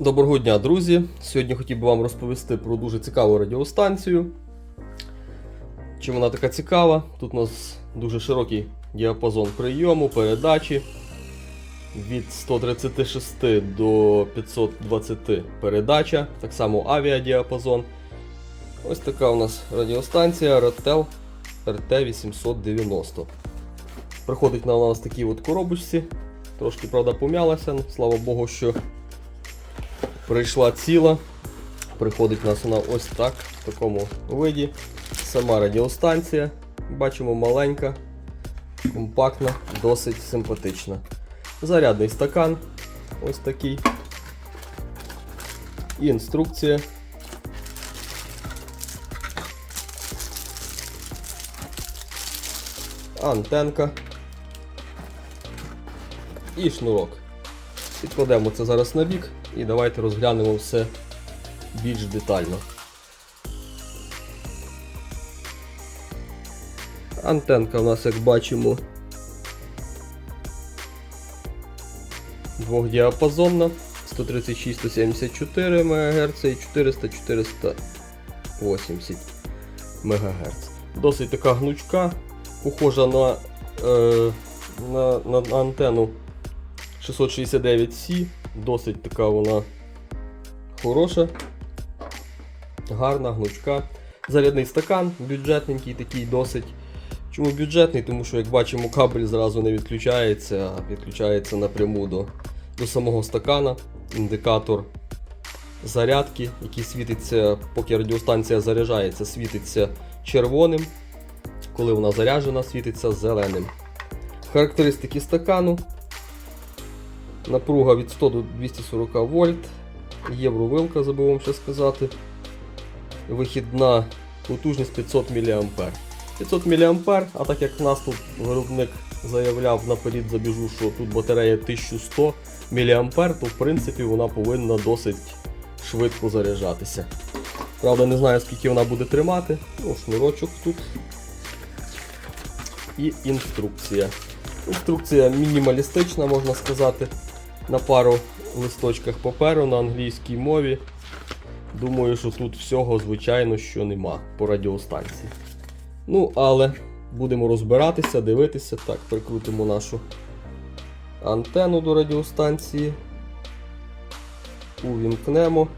Доброго дня, друзі! Сьогодні хотів би вам розповісти про дуже цікаву радіостанцію. Чим вона така цікава? Тут у нас дуже широкий діапазон прийому, передачі від 136 до 520 передача, так само авіадіапазон. Ось така у нас радіостанція Rotel RT890. Приходить на у нас такі от коробочці. Трошки, правда, пом'ялася, слава Богу, що прийшла ціла. Приходить у нас вона ось так, в такому виді. Сама радіостанція. Бачимо маленька, компактна, досить симпатична. Зарядний стакан. Ось такий. Інструкція. Антенка. І шнурок. Відкладемо це зараз на бік і давайте розглянемо все більш детально. Антенка у нас, як бачимо, двохдіапазонна 136-174 МГц і 400-480 МГц. Досить така гнучка, похожа на, е, на, на, на антенну 669C, досить така вона хороша, гарна, гнучка. Зарядний стакан, бюджетненький такий досить. Чому бюджетний? Тому що, як бачимо, кабель зразу не відключається, а відключається напряму до, до самого стакана. Індикатор зарядки, який світиться, поки радіостанція заряджається, світиться червоним. Коли вона заряджена, світиться зеленим. Характеристики стакану. Напруга від 100 до 240 вольт. Євровилка, забув вам ще сказати. Вихідна потужність 500 мА. 500 мА, а так як нас тут виробник заявляв наперед забіжу, що тут батарея 1100 мА, то в принципі вона повинна досить швидко заряджатися. Правда, не знаю скільки вона буде тримати. Ну, шнурочок тут. І інструкція. Інструкція мінімалістична, можна сказати, на пару листочках паперу на англійській мові. Думаю, що тут всього, звичайно, що нема по радіостанції. Ну, але будемо розбиратися, дивитися. Так, прикрутимо нашу антенну до радіостанції. Увімкнемо.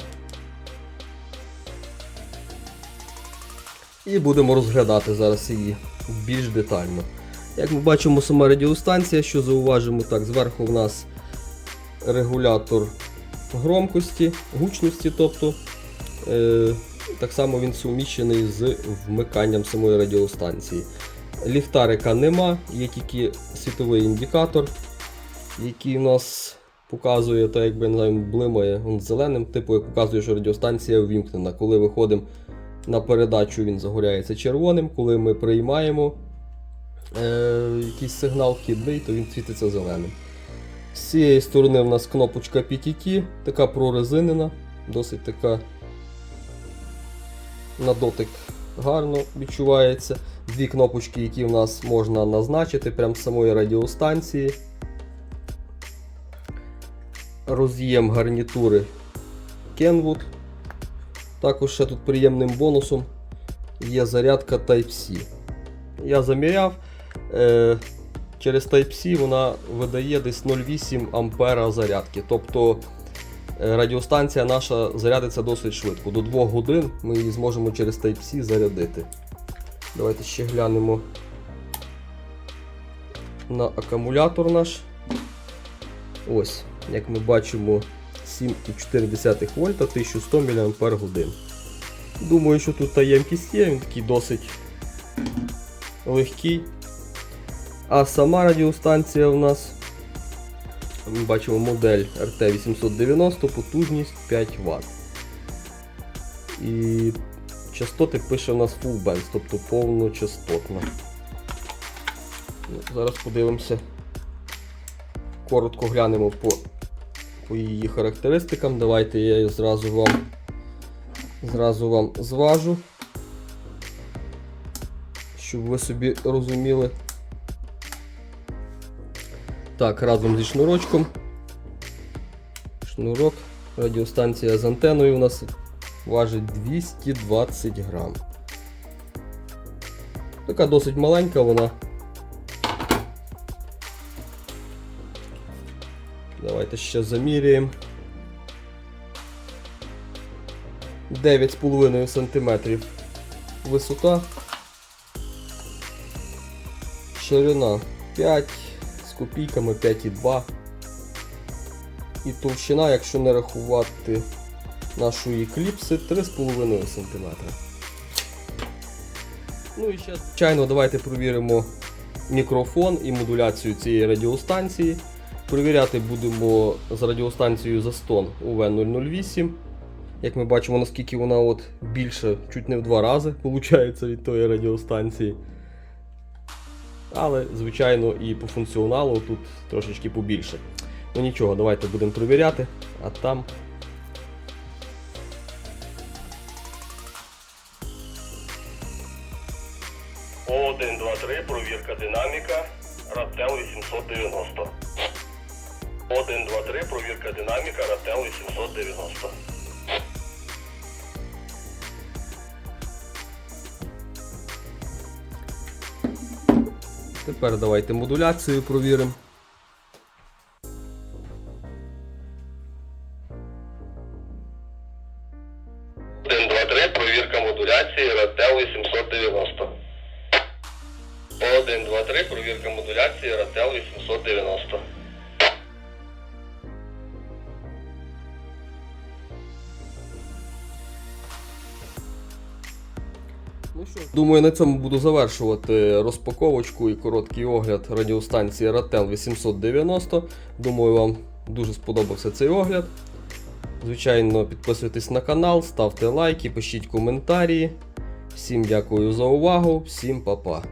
І будемо розглядати зараз її більш детально. Як ми бачимо, сама радіостанція, що зауважимо, так, зверху в нас регулятор громкості, гучності, тобто е, так само він суміщений з вмиканням самої радіостанції. Ліхтарика нема, є тільки світовий індикатор, який у нас показує, так якби знаю, блимає він зеленим, типу як показує, що радіостанція ввімкнена. Коли виходимо на передачу, він загоряється червоним, коли ми приймаємо е, якийсь сигнал вхідний, то він світиться зеленим. З цієї сторони в нас кнопочка PTT, така прорезинена, досить така на дотик гарно відчувається. Дві кнопочки, які в нас можна назначити прямо з самої радіостанції. Роз'єм гарнітури Kenwood. Також ще тут приємним бонусом є зарядка Type-C. Я заміряв. Е, через Type-C вона видає десь 0,8 ампера зарядки. Тобто е, радіостанція наша зарядиться досить швидко. До 2 годин ми її зможемо через Type-C зарядити. Давайте ще глянемо на акумулятор наш. Ось, як ми бачимо, 7,4 вольта 1100 мАч. Думаю, що тут та ємкість є, він такий досить легкий. А сама радіостанція у нас, ми бачимо модель RT890, потужність 5 Вт. І частоти пише у нас Full Band, тобто повночастотна. Ну, Зараз подивимося, коротко глянемо по, по її характеристикам. Давайте я її зразу вам, зразу вам зважу, щоб ви собі розуміли. Так, разом зі шнурочком. Шнурок Радіостанція з антеною у нас важить 220 грам. Така досить маленька вона. Давайте ще заміряємо. 9,5 см висота. Ширина 5 з копійками 5,2. І товщина, якщо не рахувати нашої кліпси, 3,5 см. Ну і ще, звичайно, давайте провіримо мікрофон і модуляцію цієї радіостанції. Провіряти будемо з радіостанцією Zaston UV008. Як ми бачимо, наскільки вона от більше, чуть не в два рази, виходить від тої радіостанції. Але, звичайно, і по функціоналу тут трошечки побільше. Ну нічого, давайте будемо провіряти, а там. Один, два, три, провірка динаміка. Раптел 890. Один, два, три, провірка динаміка. Раптел 890. Тепер давайте модуляцію провіримо. Провірка модуляції. Раптел 890. Один, два, три, провірка модуляції. Раптел 890. Ну думаю, на цьому буду завершувати розпаковочку і короткий огляд радіостанції Ratel 890. Думаю, вам дуже сподобався цей огляд. Звичайно, підписуйтесь на канал, ставте лайки, пишіть коментарі. Всім дякую за увагу, всім па-па.